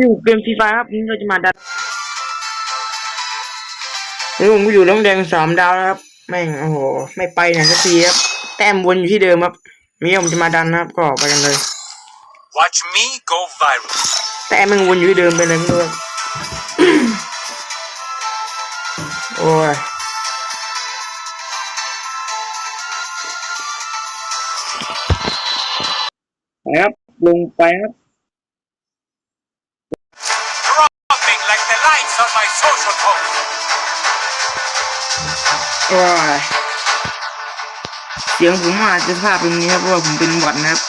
อยู่เกมฟรีไฟครับวันนี้เราจะมาดันเฮ้ยผมก็อยู่น้องแดงสามดาวแล้วครับ แม่งโอ้โหไม่ไปไหนสักทีครับแต้มวนอยู่ที่เดิมครับมีผมจะมาดันนะครับ ก็ไปกันเลย Watch me go viral. แต่แม่งวนอยู่ที่เดิมไปเลยไม่รู้ครับโอ้ยไปครับลงไปครับ lights on my social post. โอ้ยเสียงผมอาจจะภาพเป็นอย่างนี้ครับเพราะว่าผมเป็นหวัดนะครับ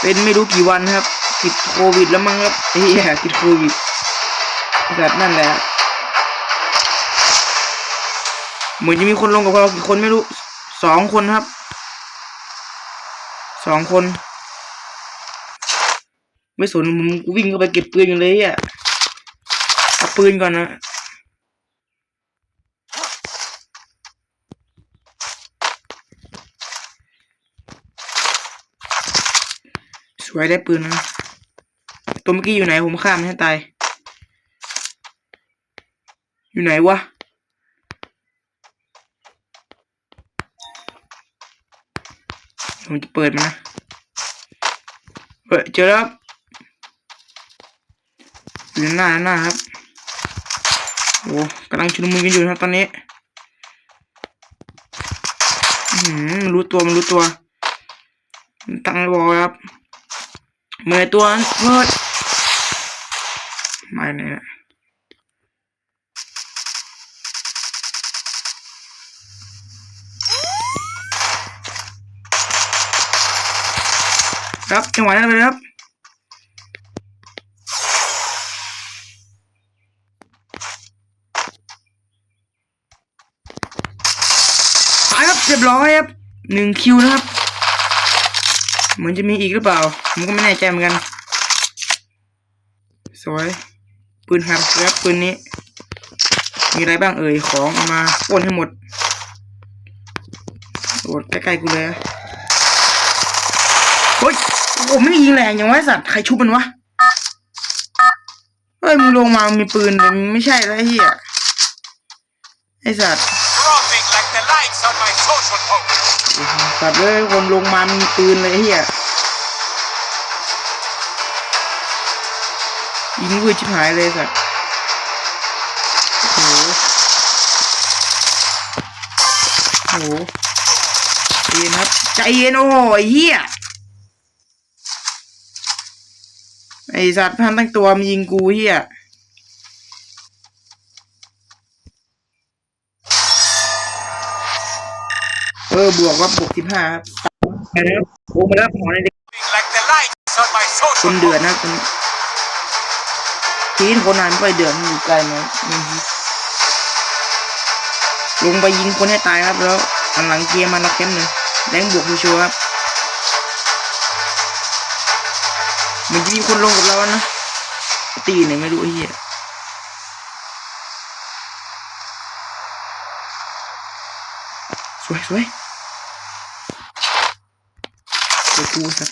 เป็นไม่รู้กี่วันครับ ติดโควิดแล้วมั้งครับเฮียติดโควิดแบบนั่นแหละเหมือนจะมีคนลงกับเรากี่คนไม่รู้สองคนครับสองคน ไม่สนผมกูวิ่งเข้าไปเก็บปืนกันเลยอะ เอาปืนก่อนนะสวยได้ปืนนะตัวเมื่อกี้อยู่ไหนผมข้ามันให้ตาย อยู่ไหนวะผมจะเปิดมันนะเฮ้ยเจอแล้วอยู่หน้าหน้าครับ อ้กำลังชุลมุนกันอยู่นะครับตอนนี้หืมรู้ตัวมันรู้ตัว ตั้งไว้บอกครับเมื่อตัวเพิดไม่เนี่ยครับจังหวะนั้นเลยครับ หนึ่งคิวนะครับเหมือนจะมีอีกหรือเปล่า ผมก็ไม่แน่ใจเหมือนกัน สวย ปืนหักครับปืนนี้ มีอะไรบ้างเอ่ย ของเอามาป้นให้หมดโดดใกล้ๆกูเลยอะเฮ้ยผมไม่ยิงแรงอย่างไอ้สัตว์ ใครชุบมันวะ เฮ้ย มึงลงมามีปืนแต่มึงไม่ใช่แล้วไอ้เหี้ยไอสัตว์ สัตว์เลยคนลงมามีปืนเลยเฮียยิงวืดชิบหายเลยสัตว์โอ้โหโหเย็นครับ ใจเย็นโอ้โหไอ้เฮียไอสัตว์พันตั้งตัวมันยิงกูเฮีย เออบวกว่าบวกสิบห้าครับไปแล้วโอ้มาแล้วหมอในเด็ก Dropping like the lights on my ค social นเดือด post. นะคนทีนคนนานไม่ค่อยเดือดมันอยู่ไกลไหมอือฮึลงไปยิงคนให้ตายครับ แล้วอันหลังเกียร์มันละเข้มหนึ่งแรงบวกชัวร์ๆครับเหมันจะมีคนลงกับเรานะ ตีไหนไม่รู้ไอ้เหี้ยสวยสวยเวกูสัก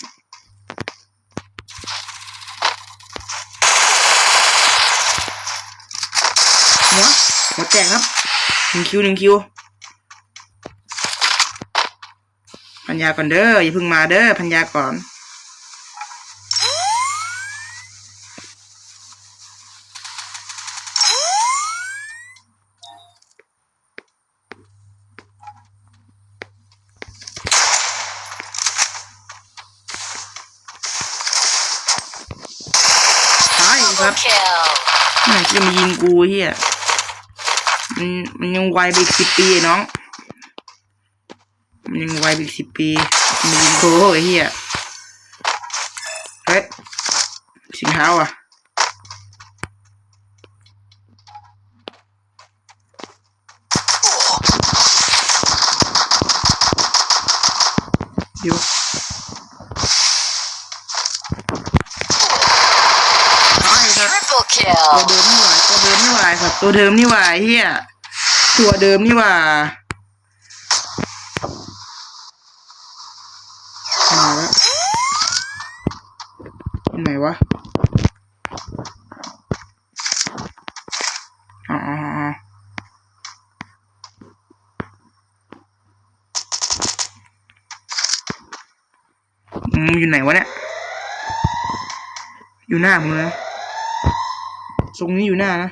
หัวหัวแตกครับหนึ่งคิวหนึ่งคิวพันยาก่อนเด้ออย่าเพิ่งมาเด้อพันยาก่อนตายครับ Kill. แม่งจะมายิง กูเฮียมันมันยังวัยไปอีกสิบปีไอ้น้อง มันยังวัยไปอีกสิบปีมันยิงกูไอ้เฮียเฮ้ยสินเท้าอะเดี๋ยวตายครับ Triple ตัว kill. เดิมนี่หว่าตัวเดิมนี่หว่ ว่าสัตว์ตัวเดิมนี่ว่าเฮียตัวเดิมนี่ว่ามาแล้วไหนวะอยู่ไหนวะเนี่ย อยู่หน้ามือนะทรงนี้อยู่หน้านะ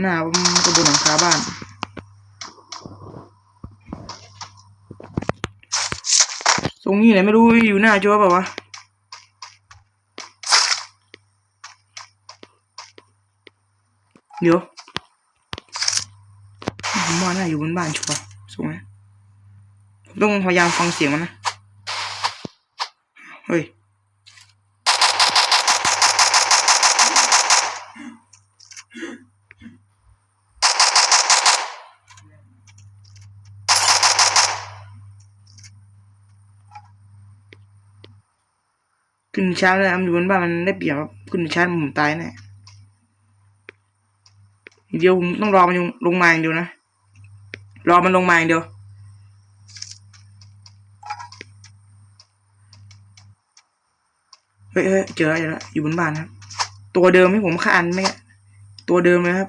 หน้าผมก็บนหลังคาบ้านทรงนี้ไหนไม่รู้อยู่หน้าจัวเปล่าวะเดี๋ยวผมว่าน่าอยู่บนบ้านชัวร์ทรงนี้ผมต้องพยายามฟังเสียงมันนะ เฮ้ย ขึ้นช้าเลยอันอยู่บนบ้านมันได้เปรียบครับขึ้นช้าผมตายแน่เดียวผมต้องรอมันลงมาอย่างเดียวนะ รอมันลงมาอย่างเดียว เฮ้ยเจอแล้วเจอแล้วอยู่บนบ้านครับ ตัวเดิมที่ผมฆ่าอันไหมอะตัวเดิมเลยครับ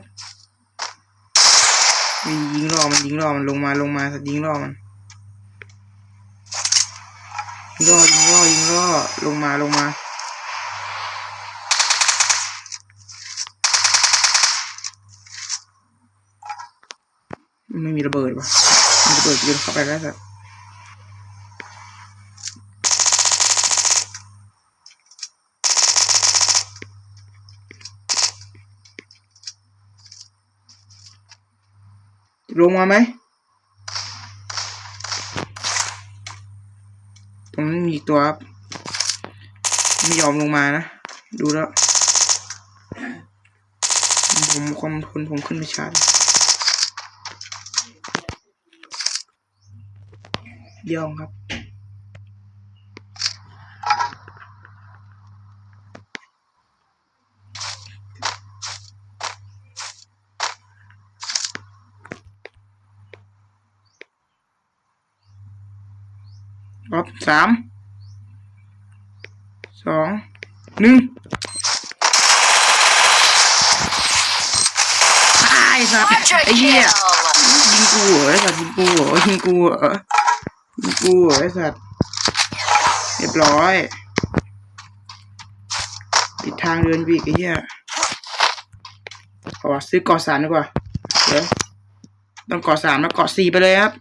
มียิงล่อมันยิงล่อมันลงมาลงมาสัตว์ยิงล่อมันยิงล่อ ยิงล่อยิงล่อลงมาลงมา ไม่มีระเบิดวะมีระเบิดโยนเข้าไปแล้วสัตว์ลงมาไหม ตรงนั้มีตัวครับ ไม่ยอมลงมานะ ดูแล้ว ผมความทนผมขึ้นไปชาร์จเดียวครับครับสาม สอง หนึ่งตายสัตว์ Quadra ไอ้เหี้ย kill! ยิงกูเหรอไอ้สัตว์ยิงกูเหรอยิงกูเหรอยิงกูเหรอไอ้สัตว์เรียบร้อยปิดทางเดินวีกไอ้เหี้ยเอาวะซื้อเกาะสามดีกว่าเดี๋ยวต้องเกาะสามแล้วเกาะสี่ไปเลยครับ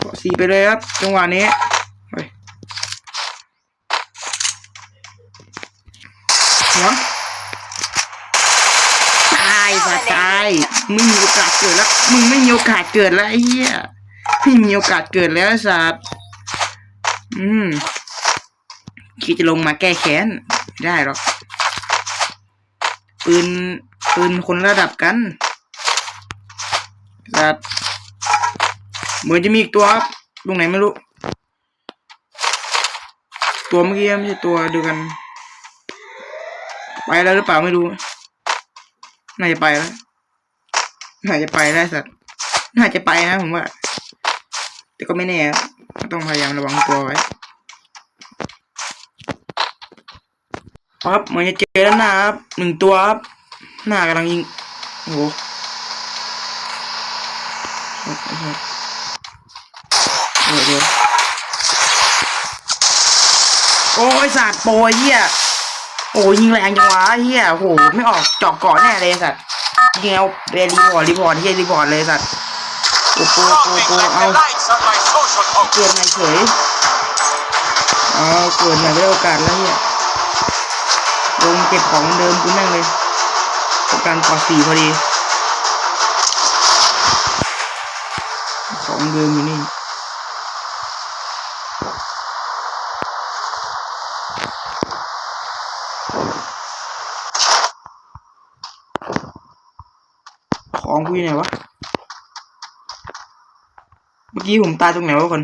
เกาะ สี่ไปเลยครับ จังหวะนี้หัวตายสัตว์ตายมึงมีโอกาสเกิดแล้ว มึงไม่มีโอกาสเกิดแล้วไอ้เหี้ยไม่มีโอกาสเกิดแล้วสัตว์อืมคิดจะลงมาแก้แค้นไได้หรอกปืนปืนคนระดับกันสัตว์ เหมือนจะมีอีกตัวครับ ตรงไหนไม่รู้ ตัวเมื่อกี้ไม่ใช่ตัวเดียวกัน ไปแล้วหรือเปล่าไม่รู้น่าจะไปแล้ว น่าจะไปได้สัตว์ น่าจะไปนะผมว่า แต่ก็ไม่แน่ ต้องพยายามระวังตัวไว้ครับเหมือนจะเจอแล้วนะครับหนึ่งตัวครับ หน้ากำลังยิง โอ้โห ดี๋ยวเดี๋ยวโอ้ยสัตว์โปรยเหี้ยโอ้ยยิงแรงจังวะเฮียโอ้โหไม่ออกจอกก่อนแน่เลยสัตว์ยิงเอาเรรีพอร์ตรีพอร์ตเฮียรีพอร์ตเลยสัตว์โอ้โหโอ้โหเอาเกิดใหม่เฉยเอาเกิดใหม่ไม่ได้โอกาสแล้วเฮียลงเก็บของเดิมกูแม่งเลยการขอสี่พอดีของเดิมอยู่นี่ ข อยู่ไหนวะ เมื่อกี้ผมตายตรงไหนวะคน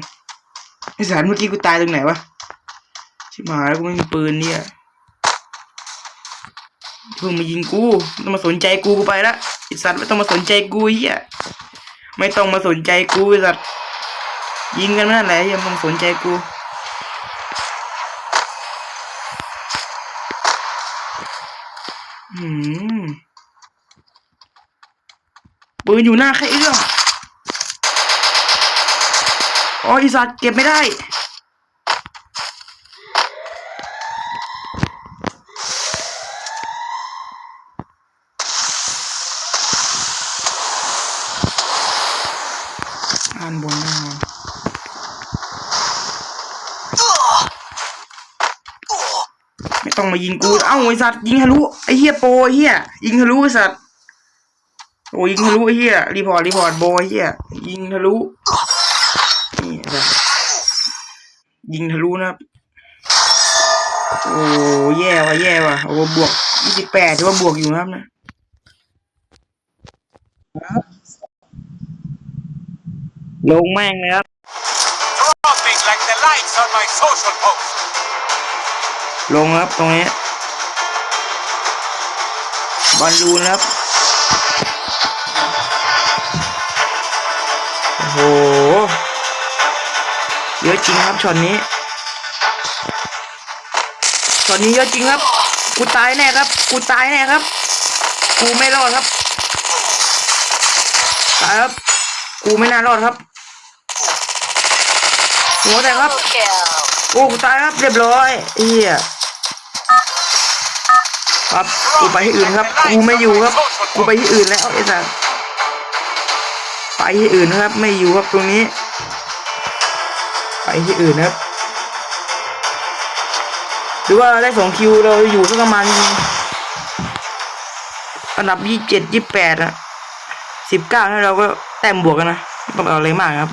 ไอสารเมื่อกี้กูตายตรงไหนวะ ชิบหายแล้วกูไม่มีปืนเนี่ยเพิ่งมายิงกูต้องมาสนใจกูกูไปละไอสัตว์ไม่ต้องมาสนใจกูเฮียไม่ต้องมาสนใจกูไอสัตว์ยิงกันไม่นั่นแหละยังมาสนใจกู มปืนอยู่หน้าใครเอื้อมอ๋ออีสัตว์เก็บไม่ได้อ่านบนแน่นอนไม่ต้องมายิงกู เอ้าไอสัตว์ยิงทะลุไอเฮียโปรไอเฮียยิงทะลุไอสัตว์ โอ้ยิงทะลุไอเฮียรีพอร์ตรีพอร์ตโบไอเฮียยิงทะลุนี่ไอ้สัตว์ยิงทะลุนะครับโอ้แย่ว่ะแย่ว่ะโอ้บวกยี่สิบแปดถือว่าบวกอยู่นะครับนะลงแม่งเลยครับ Dropping like the lights on my social post. ลงครับตรงนี้บอลลูนครับ โห เยอะจริงครับช็อตนี้ช็อตนี้เยอะจริงครับ กูตายแน่ครับ กูตายแน่ครับ กูไม่รอดครับ ตายครับ กูไม่น่ารอดครับ หัวแตกครับ โอ้กูตายครับเรียบร้อยเฮียครับ กูไปที่อื่นครับ กูไม่อยู่ครับ กูไปที่อื่นแล้วไอ้สัส ไปที่อื่นนะครับ ไม่อยู่ครับตรงนี้ ไปที่อื่นนะครับ หรือว่าได้สองคิวเราอยู่สักประมาณอันดับยี่เจ็ดยี่แปดอะสิบเก้าถ้าเราก็แต้มบวกกันนะไม่ต้องเอาอะไรมากครับ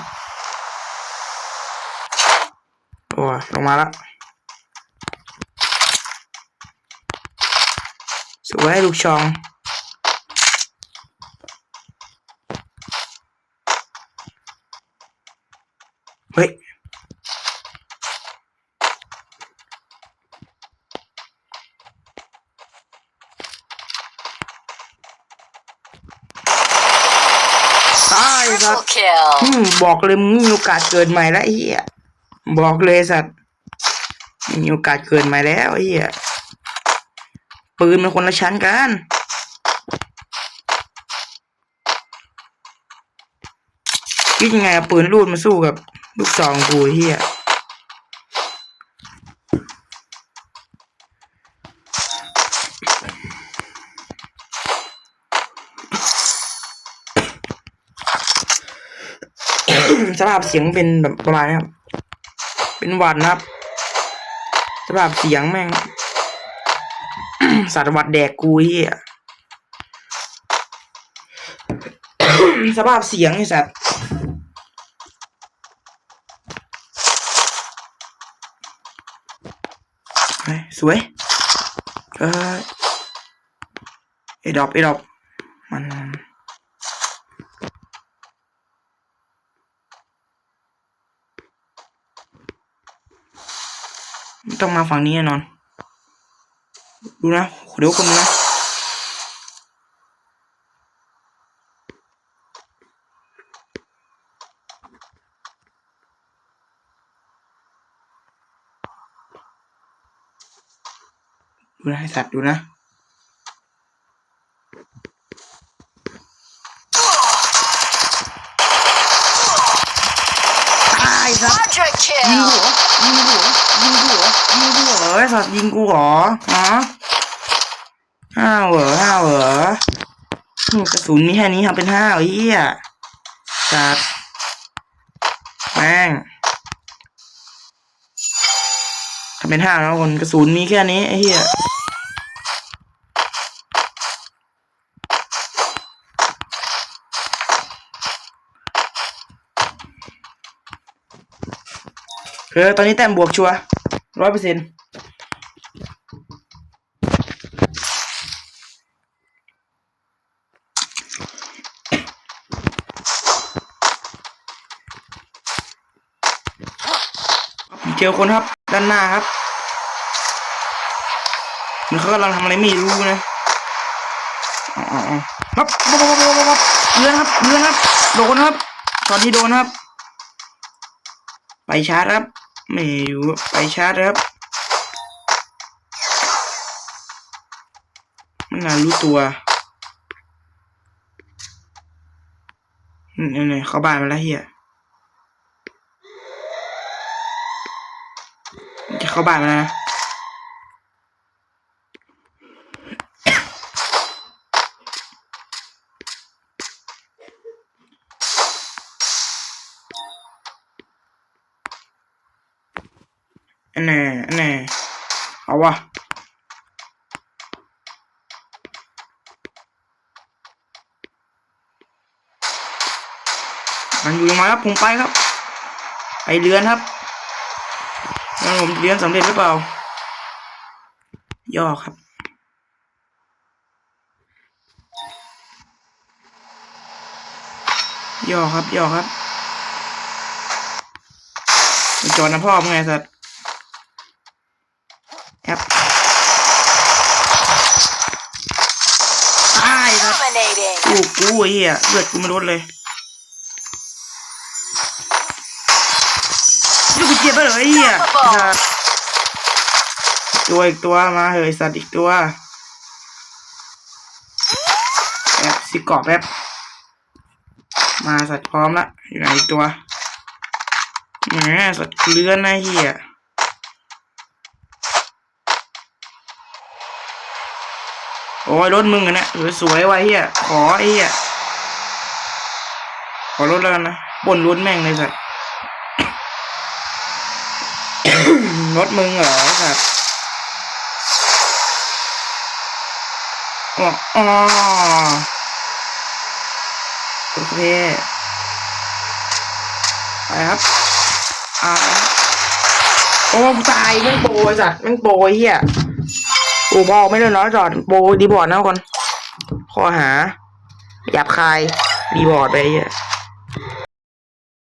โอ้ยลงมาละสวยลูกชอง เฮ้ย ตายครับ Triple kill. อืมบอกเลยมึงมีโอกาสเกิดใหม่แล้วไอ้เหี้ยบอกเลยสัตว์มีโอกาสเกิดใหม่แล้วไอ้เหี้ยปืนมันคนละชั้นกันคิดยังไงเอาปืนรูดมาสู้กับ ลูกซองกูเหี้ยสภาพเสียงเป็นแบบประมาณนี้ครับ เป็นหวัดนะครับ สภาพเสียงแม่งสัตว์หวัดแดกกูเฮียสภาพเสียงไอ้สัตว์เฮ้ย สวยเออไอ้ดอกไอ้ดอกมันต้องมาฝั่งนี้แน่นอน ดูนะ เดี๋ยวคนนะ ดูนะให้สัตว์ดูนะ ตายครับ Quadra ยิง kill. หัวยิงหัวยิงหัวยิงหัวเอ้สัตว์ยิงกูเหรอฮะห้าวเหรอห้าวเหรอกระสุนมีแค่นี้ทำเป็นห้าวไอ้เหี้ยสัตว์แม่งทำเป็นห้าวแล้วคนกระสุนมีแค่นี้ไอ้เหี้ย ออตอนนี้แต้มบวกชัวร้อยเปอร์เซ็นต์เจอคนครับ ด้านหน้าครับมันเขากำลังทำอะไรไม่รู้นะอ๋ออ๋ออ๋อครับปั๊บปั๊บปั๊บปั๊บปั๊บเลื่อนครับเลื่อนครับ โดนครับ ตอนนี้โดนครับ ไปชาร์จครับ ไม่อยู่ไปชาร์จครับ มันน่ารู้ตัวเนี่ยเขาบ้านมาแล้วเฮียจะเข้าบ้านมาแล้ว แน่ เอาวะมันอยู่ยังไงครับผมไปครับ ไปเรือนครับแล้วผมเรียนสำเร็จหรือเปล่า ย่อครับย่อครับย่อครับจอดนะพ่อมึงไงสัตว์ แอปตายครับกูกูไอ้เหี้ยเลือดกูไม่ลดเลยลูกกูเจ็บไปเลยเหี้ยสัตว์ตัวอีกตัวมาเฮ้ยสัตว์อีกตัวแป๊บสิกรอบแป๊บมาสัตว์พร้อมละอยู่ไหนอีกตัวแหมสัตว์เลื้อนนะเหี้ย โอ้ยรถมึงอะนะเออสวยว่ะเหี้ยขอไอ้เหี้ยขอรถแล้วกันนะบนรถแม่งเลยสัตว์รถมึงเหรอสัตว์อ๋อโอเคไปครับอ่าโอ้ตายแม่งโปรสัตว์แม่งโปรเหี้ย กูบอกไม่ได้น้อยจอดโปรดีบอร์ดนะคนข้อหาหยาบคายดีบอร์ดไปเยอะ